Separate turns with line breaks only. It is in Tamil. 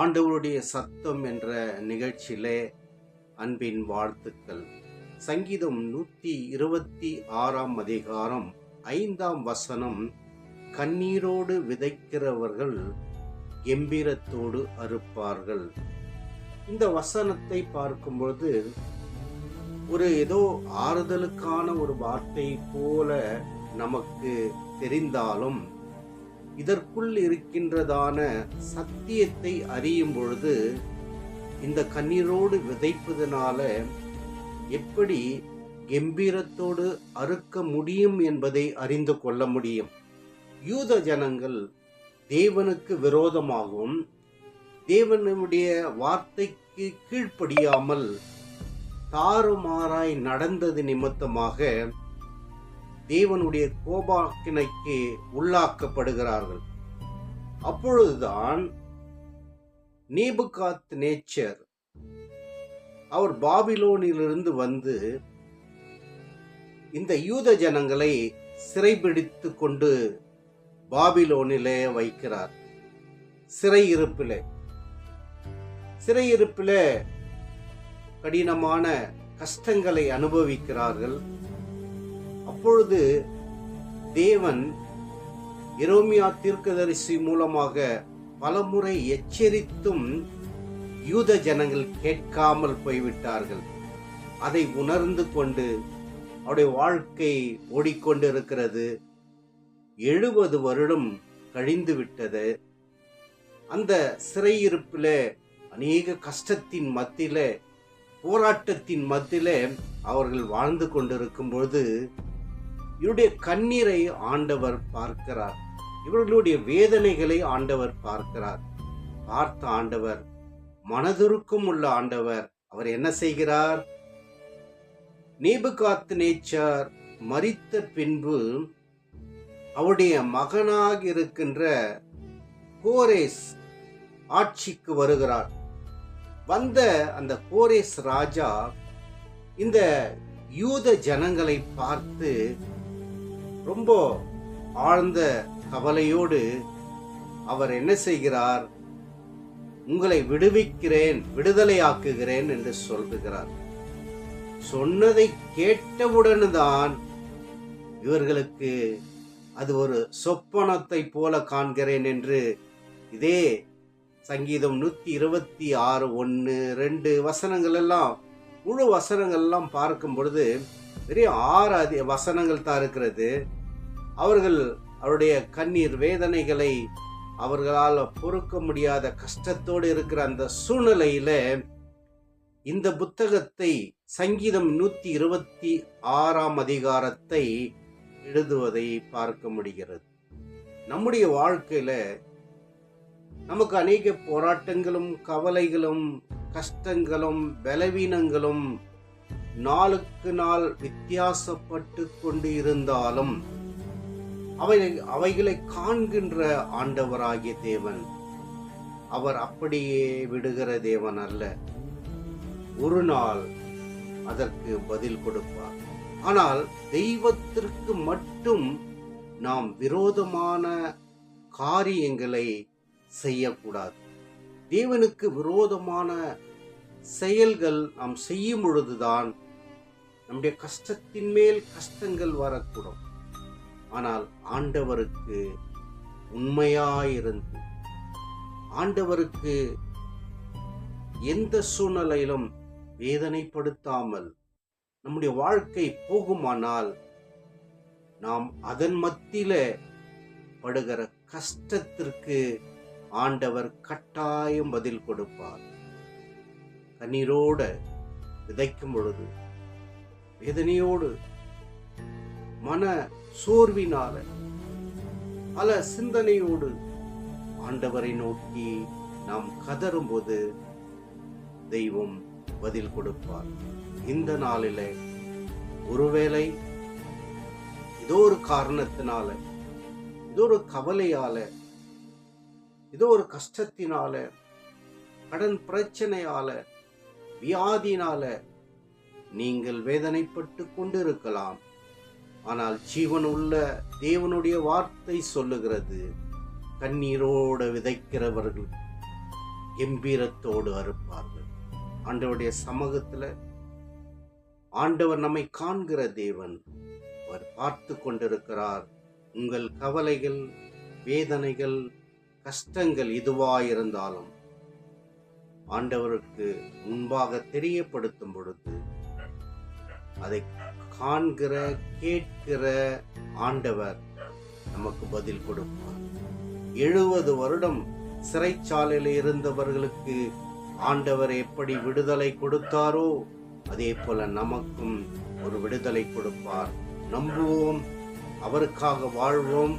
ஆண்டவருடைய சத்தம் என்ற நிகழ்ச்சியிலே அன்பின் வாழ்த்துக்கள். சங்கீதம் நூற்றி இருபத்தி ஆறாம் அதிகாரம் ஐந்தாம் வசனம். கண்ணீரோடு விதைக்கிறவர்கள் கெம்பீரத்தோடு அறுப்பார்கள். இந்த வசனத்தை பார்க்கும்பொழுது ஒரு ஏதோ ஆறுதலுக்கான ஒரு வார்த்தை போல நமக்கு தெரிந்தாலும் இதற்குள் இருக்கின்றதான சத்தியத்தை அறியும் பொழுது இந்த கண்ணீரோடு விதைப்பதனால எப்படி கம்பீரத்தோடு அறுக்க முடியும் என்பதை அறிந்து கொள்ள முடியும். யூத ஜனங்கள் தேவனுக்கு விரோதமாகவும் தேவனுடைய வார்த்தைக்கு கீழ்ப்படியாமல் தாறுமாறாய் நடந்தது நிமித்தமாக தேவனுடைய கோபாக்கினைக்கு உள்ளாக்கப்படுகிறார்கள். அப்பொழுதுதான் நீபுகாத் நேச்சர் அவர் பாபிலோனிலிருந்து வந்து இந்த யூத ஜனங்களை சிறைபிடித்து கொண்டு பாபிலோனிலே வைக்கிறார். சிறையிருப்பிலே. சிறையிருப்பிலே கடினமான கஷ்டங்களை அனுபவிக்கிறார்கள். அப்பொழுது தேவன் இரோமியா தீர்க்கதரிசி மூலமாக பலமுறை எச்சரித்தும் யூத ஜனங்கள் கேட்காமல் போய்விட்டார்கள். அதை உணர்ந்து கொண்டு அவருடைய வாழ்க்கை ஓடிக்கொண்டிருக்கிறது. எழுபது வருடம் கழிந்து விட்டது. அந்த சிறையிருப்பில் அநேக கஷ்டத்தின் மத்தியில போராட்டத்தின் மத்தியில அவர்கள் வாழ்ந்து கொண்டிருக்கும் பொழுது இவருடைய கண்ணீரை ஆண்டவர் பார்க்கிறார். இவர்களுடைய வேதனைகளை ஆண்டவர் பார்க்கிறார். பார்த்த ஆண்டவர் மனதுருக்கும் உள்ள ஆண்டவர் அவர் என்ன செய்கிறார்? நேபுகாத் நேச்சார் மறித்த பின்பு அவருடைய மகனாக இருக்கின்ற கோரேஸ் ஆட்சிக்கு வருகிறார். வந்த அந்த கோரேஸ் ராஜா இந்த யூத ஜனங்களை பார்த்து ரொம்ப ஆழ்ந்த கவலையோடு அவர் என்ன செய்கிறார்? உங்களை விடுவிக்கிறேன் விடுதலையாக்குகிறேன் என்று சொல்லுகிறார். சொன்னதை கேட்டவுடன் தான் இவர்களுக்கு அது ஒரு சொப்பனத்தை போல காண்கிறேன் என்று இதே சங்கீதம் நூற்றி இருபத்தி ஆறு ஒன்று ரெண்டு வசனங்கள் எல்லாம் முழு வசனங்கள் எல்லாம் பார்க்கும் பொழுது பெரிய ஆறு அதி வசனங்கள் தான் இருக்கிறது. அவர்கள் அவருடைய கண்ணீர் வேதனைகளை அவர்களால் பொறுக்க முடியாத கஷ்டத்தோடு இருக்கிற அந்த சூழ்நிலையில இந்த புத்தகத்தை சங்கீதம் நூத்தி இருபத்தி ஆறாம் அதிகாரத்தை எழுதுவதை பார்க்க முடிகிறது. நம்முடைய வாழ்க்கையில நமக்கு அநேக போராட்டங்களும் கவலைகளும் கஷ்டங்களும் பலவீனங்களும் நாளுக்கு நாள் வித்தியாசப்பட்டு கொண்டு இருந்தாலும் அவை அவைகளை காண்கின்ற ஆண்டவராகிய தேவன். அவர் அப்படியே விடுகிற தேவன் அல்ல. ஒரு நாள் அதற்கு பதில் கொடுப்பார். ஆனால் தெய்வத்திற்கு மட்டும் நாம் விரோதமான காரியங்களை செய்யக்கூடாது. தேவனுக்கு விரோதமான செயல்கள் நாம் செய்யும் பொழுதுதான் நம்முடைய கஷ்டத்தின் மேல் கஷ்டங்கள் வரக்கூடும். ஆனால் ஆண்டவருக்கு உண்மையாயிருந்து ஆண்டவருக்கு எந்த சூழ்நிலையிலும் வேதனைப்படுத்தாமல் நம்முடைய வாழ்க்கை போகுமானால் நாம் அதன் மத்தியில படுகிற கஷ்டத்திற்கு ஆண்டவர் கட்டாயம் பதில் கொடுப்பார். கண்ணீரோட விதைக்கும் பொழுது வேதனையோடு மன சோர்வினால பல சிந்தனையோடு ஆண்டவரை நோக்கி நாம் கதறும்போது தெய்வம் பதில் கொடுப்பார். இந்த நாளில ஒருவேளை ஏதோ ஒரு காரணத்தினால ஏதோ ஒரு கவலையால ஏதோ ஒரு கஷ்டத்தினால கடன் பிரச்சனையால வியாதினால நீங்கள் வேதனைப்பட்டு கொண்டிருக்கலாம். ஆனால் ஜீவன் உள்ள தேவனுடைய வார்த்தை சொல்லுகிறது கண்ணீரோடு விதைக்கிறவர்கள் கம்பீரத்தோடு அறுப்பார்கள். ஆண்டவருடைய சமூகத்தில் ஆண்டவர் நம்மை காண்கிற தேவன் அவர் பார்த்து கொண்டிருக்கிறார். உங்கள் கவலைகள் வேதனைகள் கஷ்டங்கள் இதுவாயிருந்தாலும் ஆண்டவருக்கு முன்பாக தெரியப்படுத்தும் பொழுது அதை காண்கிற கேட்கிற ஆண்டவர் நமக்கு பதில் கொடுப்பார். எழுபது வருடம் சிறைச்சாலையில் இருந்தவர்களுக்கு ஆண்டவர் எப்படி விடுதலை கொடுத்தாரோ அதே போல நமக்கும் ஒரு விடுதலை கொடுப்பார். நம்புவோம் அவருக்காக வாழ்வோம்.